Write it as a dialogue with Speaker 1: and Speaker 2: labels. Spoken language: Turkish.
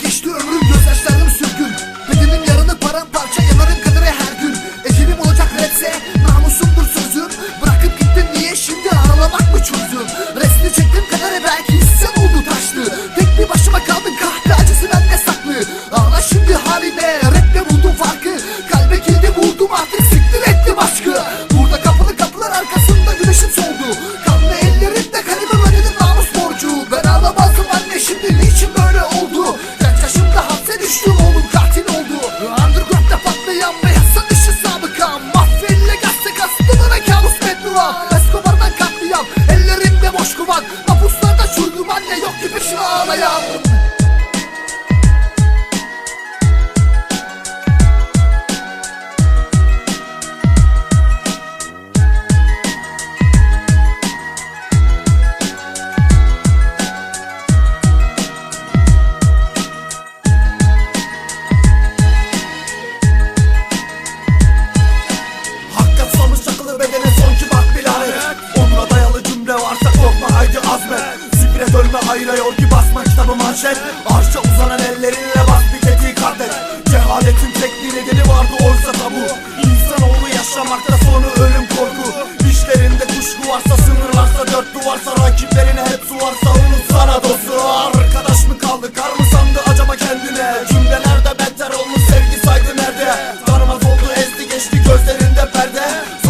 Speaker 1: Geçti ömrüm gözyaşlarım sürgün. Bedenim yarını paramparça
Speaker 2: Hayır ki basma kitabı manşet. Arşa uzanan ellerinle bas bir kader Cehaletin tek bir nedeni vardı oysa tabu. İnsanoğlu yaşamakta sonu ölüm korku. İşlerinde kuşku varsa sınırlarsa dört duvarsa Rakiplerine hep su varsa unut sana dostu. Arkadaş mı kaldı kar mı sandı acaba kendine? Cümlelerde beter olmuş sevgi saygı nerede Tanımaz oldu ezdi geçti gözlerinde perde.